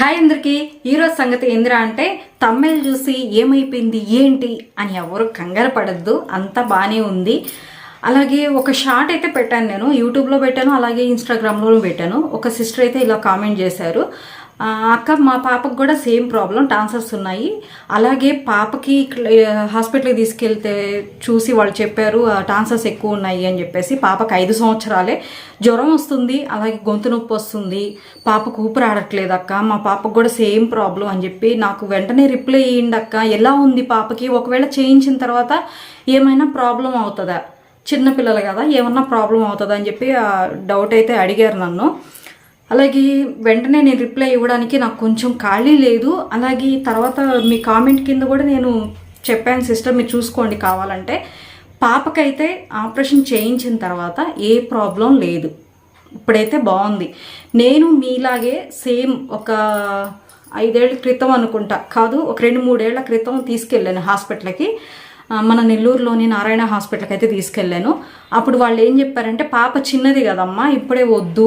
Hi అందరికీ. ఈరోజు సంగతి ఏందిరా అంటే తమ్మెల్ చూసి ఏమైపోయింది ఏంటి అని ఎవరు కంగారు పడద్దు. అంతా బాగానే ఉంది. అలాగే ఒక షార్ట్ అయితే పెట్టాను నేను. యూట్యూబ్లో పెట్టాను అలాగే ఇన్స్టాగ్రామ్లోనూ పెట్టాను. ఒక సిస్టర్ అయితే ఇలా కామెంట్ చేశారు. అక్క మా పాపకు కూడా సేమ్ ప్రాబ్లం టాన్సర్స్ ఉన్నాయి. అలాగే పాపకి హాస్పిటల్కి తీసుకెళ్తే చూసి వాళ్ళు చెప్పారు టాన్సర్స్ ఎక్కువ ఉన్నాయి అని చెప్పేసి. పాపకు ఐదు సంవత్సరాలే. జ్వరం వస్తుంది అలాగే గొంతు నొప్పి వస్తుంది. పాపకు ఊపిరి ఆడట్లేదు అక్క. మా పాపకు కూడా సేమ్ ప్రాబ్లం అని చెప్పి నాకు వెంటనే రిప్లై ఇయ్యండి అక్క. ఎలా ఉంది పాపకి? ఒకవేళ చేయించిన తర్వాత ఏమైనా ప్రాబ్లం అవుతుందా? చిన్నపిల్లలు కదా ఏమన్నా ప్రాబ్లం అవుతుందా అని చెప్పి డౌట్ అయితే అడిగారు నన్ను. అలాగే వెంటనే నేను రిప్లై ఇవ్వడానికి నాకు కొంచెం ఖాళీ లేదు. అలాగే తర్వాత మీ కామెంట్ కింద కూడా నేను చెప్పాను సిస్టర్ మీరు చూసుకోండి కావాలంటే. పాపకైతే ఆపరేషన్ చేయించిన తర్వాత ఏ ప్రాబ్లం లేదు. ఇప్పుడైతే బాగుంది. నేను మీలాగే సేమ్ ఒక ఐదేళ్ళ క్రితం అనుకుంటా కాదు ఒక రెండు మూడేళ్ళ క్రితం తీసుకెళ్ళాను హాస్పిటల్కి. మన నెల్లూరులోని నారాయణ హాస్పిటల్కి అయితే తీసుకెళ్ళాను. అప్పుడు వాళ్ళు ఏం చెప్పారంటే పాప చిన్నది కదమ్మా ఇప్పుడే వద్దు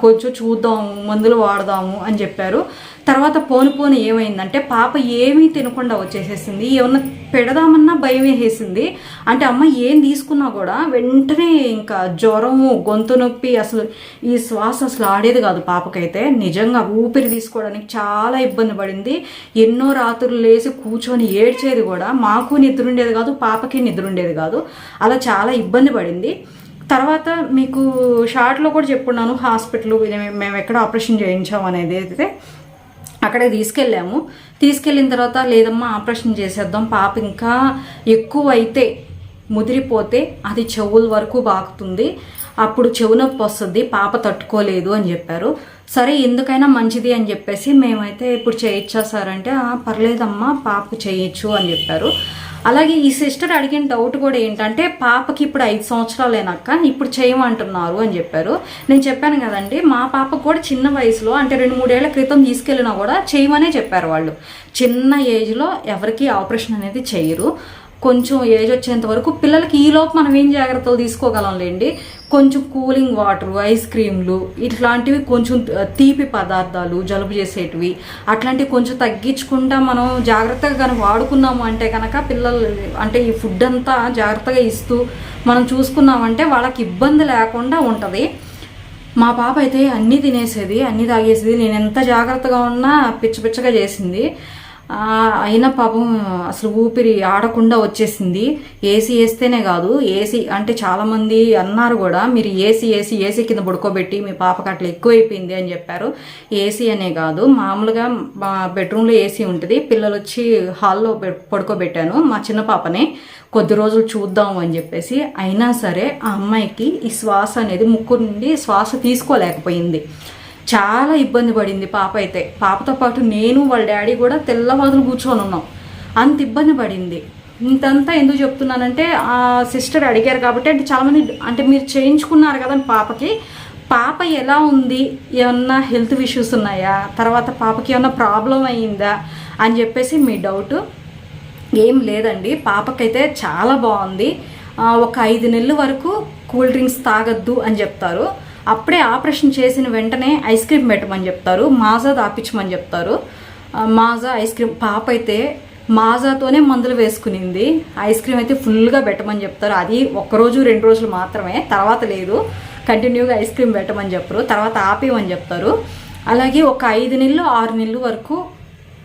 కొంచెం చూద్దాము మందులు వాడదాము అని చెప్పారు. తర్వాత పోను పోను ఏమైందంటే పాప ఏమీ తినకుండా వచ్చేసేసింది. ఏమన్నా పెడదామన్నా భయం వేసేసింది. అంటే అమ్మ ఏం తీసుకున్నా కూడా వెంటనే ఇంకా జ్వరము గొంతు నొప్పి అసలు ఈ శ్వాస అసలు ఆడేది కాదు పాపకైతే. నిజంగా ఊపిరి తీసుకోవడానికి చాలా ఇబ్బంది పడింది. ఎన్నో రాత్రులు లేచి కూర్చొని ఏడ్చేది కూడా మాకు నిద్ర ఉండేది కాదు పాపకి నిద్ర ఉండేది కాదు. అలా చాలా ఇబ్బంది పడింది. తర్వాత మీకు షార్ట్లో కూడా చెప్పున్నాను హాస్పిటల్ మేము ఎక్కడ ఆపరేషన్ చేయించాం అనేది అయితే అక్కడే తీసుకెళ్ళాము. తీసుకెళ్ళిన తర్వాత లేదమ్మా ఆపరేషన్ చేసేద్దాం పాప ఇంకా ఎక్కువ అయితే ముదిరిపోతే అది చెవుల వరకు బాకుతుంది అప్పుడు చెవు నొప్పి వస్తుంది పాప తట్టుకోలేదు అని చెప్పారు. సరే ఎందుకైనా మంచిది అని చెప్పేసి మేమైతే ఇప్పుడు చేయొచ్చా సార్ అంటే పర్లేదమ్మా పాప చేయొచ్చు అని చెప్పారు. అలాగే ఈ సిస్టర్ అడిగిన డౌట్ కూడా ఏంటంటే పాపకి ఇప్పుడు ఐదు సంవత్సరాలేనక్క ఇప్పుడు చేయమంటున్నారు అని చెప్పారు. నేను చెప్పాను కదండి మా పాపకు కూడా చిన్న వయసులో అంటే రెండు మూడేళ్ళ క్రితం తీసుకెళ్ళినా కూడా చేయమనే చెప్పారు వాళ్ళు. చిన్న ఏజ్లో ఎవరికి ఆపరేషన్ అనేది చేయరు. కొంచెం ఏజ్ వచ్చేంత వరకు పిల్లలకి ఈలోపు మనం ఏం జాగ్రత్తలు తీసుకోగలంలేండి కొంచెం కూలింగ్ వాటర్ ఐస్ క్రీమ్లు ఇట్లాంటివి కొంచెం తీపి పదార్థాలు జలుబు చేసేటివి అట్లాంటివి కొంచెం తగ్గించకుండా మనం జాగ్రత్తగా కనుక వాడుకున్నాము అంటే కనుక పిల్లలు అంటే ఈ ఫుడ్ అంతా జాగ్రత్తగా ఇస్తూ మనం చూసుకున్నామంటే వాళ్ళకి ఇబ్బంది లేకుండా ఉంటుంది. మా పాప అయితే అన్నీ తినేసేది అన్నీ తాగేసేది నేను ఎంత జాగ్రత్తగా ఉన్నా పిచ్చ పిచ్చగా చేసింది. అయినా పాపం అసలు ఊపిరి ఆడకుండా వచ్చేసింది. ఏసీ వేస్తేనే కాదు ఏసీ అంటే చాలామంది అన్నారు కూడా మీరు ఏసీ ఏసీ ఏసీ కింద పడుకోబెట్టి మీ పాపకి అట్లా ఎక్కువైపోయింది అని చెప్పారు. ఏసీ అనే కాదు మామూలుగా మా బెడ్రూమ్లో ఏసీ ఉంటుంది. పిల్లలు వచ్చి హాల్లో పడుకోబెట్టాను మా చిన్న పాపని. కొద్ది రోజులు చూద్దాం అని చెప్పేసి అయినా సరే ఆ అమ్మాయికి ఈ శ్వాస అనేది ముక్కు నుండి శ్వాస తీసుకోలేకపోయింది. చాలా ఇబ్బంది పడింది పాప అయితే. పాపతో పాటు నేను వాళ్ళ డాడీ కూడా తెల్లవాదులు కూర్చొని ఉన్నాం. అంత ఇబ్బంది పడింది. ఇంతంతా ఎందుకు చెప్తున్నానంటే ఆ సిస్టర్ అడిగారు కాబట్టి అంటే చాలామంది అంటే మీరు చేయించుకున్నారు కదా పాపకి. పాప ఎలా ఉంది? ఏమన్నా హెల్త్ ఇష్యూస్ ఉన్నాయా? తర్వాత పాపకి ఏమన్నా ప్రాబ్లం అయ్యిందా అని చెప్పేసి మీ డౌట్ ఏం లేదండి. పాపకైతే చాలా బాగుంది. ఒక ఐదు నెలల వరకు కూల్ డ్రింక్స్ తాగొద్దు అని చెప్తారు. అప్పుడే ఆపరేషన్ చేసిన వెంటనే ఐస్ క్రీమ్ పెట్టమని చెప్తారు మాజా తాపించమని చెప్తారు. మాజా ఐస్ క్రీమ్ పాప అయితే మాజాతోనే మందులు వేసుకునింది. ఐస్ క్రీమ్ అయితే ఫుల్గా పెట్టమని చెప్తారు. అది ఒక్కరోజు రెండు రోజులు మాత్రమే తర్వాత లేదు. కంటిన్యూగా ఐస్ క్రీమ్ పెట్టమని చెప్పరు తర్వాత ఆపేయమని చెప్తారు. అలాగే ఒక ఐదు నెలలు ఆరు నెలలు వరకు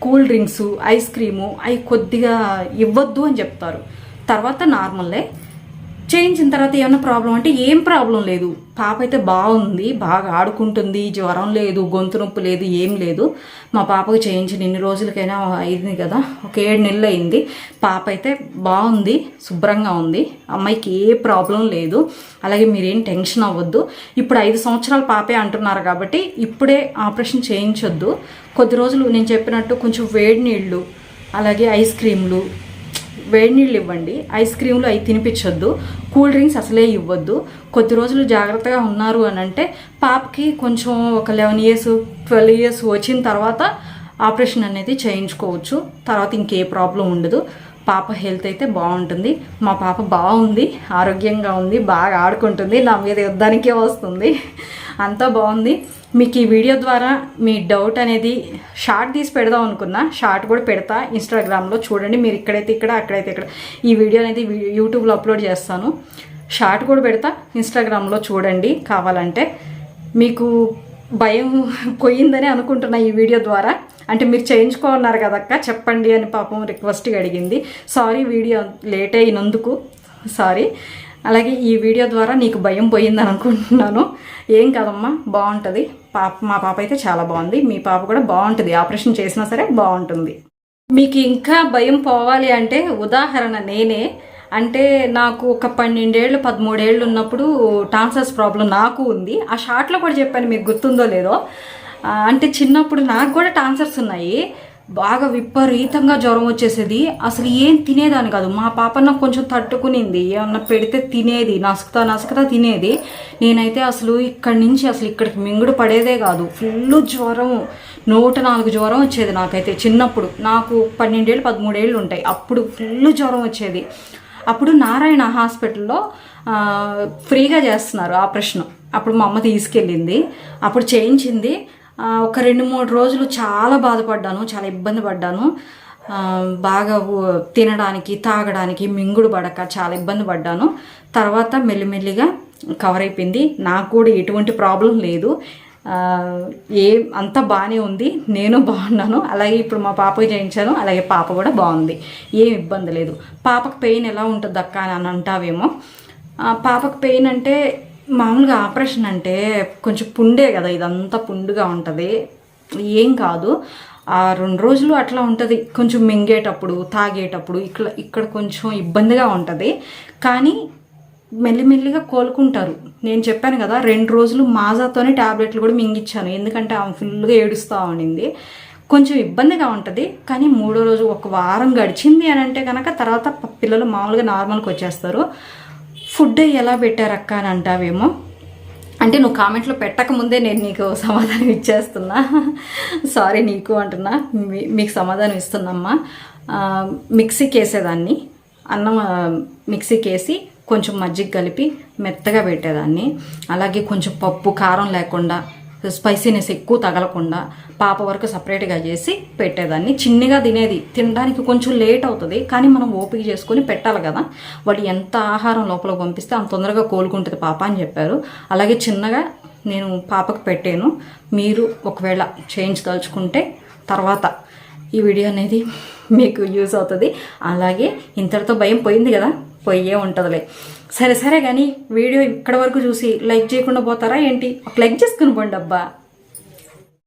కూల్ డ్రింక్స్ ఐస్ క్రీము అవి కొద్దిగా ఇవ్వద్దు అని చెప్తారు. తర్వాత నార్మల్లే. చేయించిన తర్వాత ఏమైనా ప్రాబ్లం అంటే ఏం ప్రాబ్లం లేదు. పాప అయితే బాగుంది బాగా ఆడుకుంటుంది జ్వరం లేదు గొంతు నొప్పి లేదు ఏం లేదు. మా పాపకు చేయించిన ఇన్ని రోజులకైనా అయింది కదా ఒక ఏడు నెలలు అయింది. పాప అయితే బాగుంది శుభ్రంగా ఉంది. అమ్మాయికి ఏ ప్రాబ్లం లేదు. అలాగే మీరేం టెన్షన్ అవ్వద్దు. ఇప్పుడు ఐదు సంవత్సరాల పాపే అంటున్నారు కాబట్టి ఇప్పుడే ఆపరేషన్ చేయించొద్దు. కొద్ది రోజులు నేను చెప్పినట్టు కొంచెం వేడి నీళ్ళు అలాగే ఐస్ క్రీమ్లు వేడి నీళ్ళు ఇవ్వండి. ఐస్ క్రీమ్లు అవి తినిపించొద్దు. కూల్ డ్రింక్స్ అసలే ఇవ్వద్దు. కొద్ది రోజులు జాగ్రత్తగా ఉన్నారు అని అంటే పాపకి కొంచెం ఒక లెవెన్ ఇయర్స్ ట్వెల్వ్ ఇయర్స్ వచ్చిన తర్వాత ఆపరేషన్ అనేది చేయించుకోవచ్చు. తర్వాత ఇంకే ప్రాబ్లం ఉండదు. పాప హెల్త్ అయితే బాగుంటుంది. మా పాప బాగుంది. ఆరోగ్యంగా ఉంది. బాగా ఆడుకుంటుంది. నా మీద యుద్ధానికే వస్తుంది. అంతా బాగుంది. మీకు ఈ వీడియో ద్వారా మీ డౌట్ అనేది షార్ట్ తీసి పెడదాం అనుకున్నా షార్ట్ కూడా పెడతా. ఇన్స్టాగ్రామ్లో చూడండి. మీరు ఇక్కడైతే ఇక్కడ అక్కడైతే ఇక్కడ. ఈ వీడియో అనేది యూట్యూబ్లో అప్లోడ్ చేస్తాను. షార్ట్ కూడా పెడతా. ఇన్స్టాగ్రామ్లో చూడండి కావాలంటే. మీకు భయం పోయిందని అనుకుంటున్నా ఈ వీడియో ద్వారా. అంటే మీరు చేయించుకోన్నారు కదక్క చెప్పండి అని పాపం రిక్వెస్ట్గా అడిగింది. సారీ వీడియో లేట్ అయినందుకు. సారీ. అలాగే ఈ వీడియో ద్వారా నీకు భయం పోయిందని అనుకుంటున్నాను. ఏం కాదమ్మా? బాగుంటుంది. పాప మా పాప అయితే చాలా బాగుంది. మీ పాప కూడా బాగుంటుంది. ఆపరేషన్ చేసినా సరే బాగుంటుంది. మీకు ఇంకా భయం పోవాలి అంటే ఉదాహరణ నేనే. అంటే నాకు ఒక పన్నెండేళ్ళు పదమూడేళ్ళు ఉన్నప్పుడు టాన్సర్స్ ప్రాబ్లం నాకు ఉంది. ఆ షార్ట్లో కూడా చెప్పాను మీకు గుర్తుందో లేదో. అంటే చిన్నప్పుడు నాకు కూడా టాన్సర్స్ ఉన్నాయి. బాగా విపరీతంగా జ్వరం వచ్చేసేది. అసలు ఏం తినేదాన్ని కాదు. మా పాప నాకు కొంచెం తట్టుకునింది. ఏమన్నా పెడితే తినేది. నసుకుతా నసుకుతా తినేది. నేనైతే అసలు ఇక్కడి నుంచి అసలు ఇక్కడికి మింగుడు పడేదే కాదు. ఫుల్ జ్వరం. నూట నాలుగు జ్వరం వచ్చేది నాకైతే చిన్నప్పుడు. నాకు పన్నెండేళ్ళు పదమూడేళ్ళు ఉంటాయి. అప్పుడు ఫుల్ జ్వరం వచ్చేది. అప్పుడు నారాయణ హాస్పిటల్లో ఫ్రీగా చేస్తున్నారు ఆపరేషన్. అప్పుడు మా అమ్మ తీసుకెళ్ళింది. అప్పుడు చేయించింది. ఒక రెండు మూడు రోజులు చాలా బాధపడ్డాను చాలా ఇబ్బంది పడ్డాను. బాగా తినడానికి తాగడానికి మింగుడు పడక చాలా ఇబ్బంది పడ్డాను. తర్వాత మెల్లిమెల్లిగా కవర్ అయిపోయింది. నాకు కూడా ఎటువంటి ప్రాబ్లం లేదు. ఏ అంతా బాగానే ఉంది. నేను బాగున్నాను. అలాగే ఇప్పుడు మా పాపకి చేయించాను అలాగే పాప కూడా బాగుంది. ఏం ఇబ్బంది లేదు. పాపకు పెయిన్ ఎలా ఉంటుంది అక్క అని అంటావేమో పాపకు పెయిన్ అంటే మామూలుగా ఆపరేషన్ అంటే కొంచెం పుండే కదా ఇదంతా పుండుగా ఉంటుంది. ఏం కాదు. ఆ రెండు రోజులు అట్లా ఉంటుంది. కొంచెం మింగేటప్పుడు తాగేటప్పుడు ఇక్కడ ఇక్కడ కొంచెం ఇబ్బందిగా ఉంటుంది. కానీ మెల్లిమెల్లిగా కోలుకుంటారు. నేను చెప్పాను కదా రెండు రోజులు మాజాతోనే ట్యాబ్లెట్లు కూడా మింగిచ్చాను. ఎందుకంటే ఆమె ఫుల్గా ఏడుస్తూ ఉండింది. కొంచెం ఇబ్బందిగా ఉంటుంది. కానీ మూడో రోజు ఒక వారం గడిచింది అని అంటే కనుక తర్వాత పిల్లలు మామూలుగా నార్మల్కి వచ్చేస్తారు. ఫుడ్ ఎలా పెట్టారక్క అని అంటావేమో? అంటే నువ్వు కామెంట్లో పెట్టక ముందే నేను నీకు సమాధానం ఇచ్చేస్తున్నా. సారీ నీకు అంటున్నా. మీ- మీకు సమాధానం ఇస్తున్నమ్మా. మిక్సీకి వేసేదాన్ని అన్నం మిక్సీకి వేసి కొంచెం మజ్జిగ కలిపి మెత్తగా పెట్టేదాన్ని. అలాగే కొంచెం పప్పు కారం లేకుండా స్పైసీనెస్ ఎక్కువ తగలకుండా పాప వరకు సపరేట్గా చేసి పెట్టేదాన్ని. చిన్నగా తినేది. తినడానికి కొంచెం లేట్ అవుతుంది కానీ మనం ఓపిక చేసుకొని పెట్టాలి కదా. వాడు ఎంత ఆహారం లోపల పంపిస్తే అంత తొందరగా కోలుకుంటుంది పాప అని చెప్పారు. అలాగే చిన్నగా నేను పాపకు పెట్టాను. మీరు ఒకవేళ చేయించదలుచుకుంటే తర్వాత ఈ వీడియో అనేది మీకు యూజ్ అవుతుంది. అలాగే ఇంతటితో భయం పోయింది కదా. పోయే ఉంటుందిలే. సరే సరే కానీ వీడియో ఇక్కడ వరకు చూసి లైక్ చేయకుండా పోతారా ఏంటి? ఒక లైక్ చేసుకుని పోండి అబ్బా.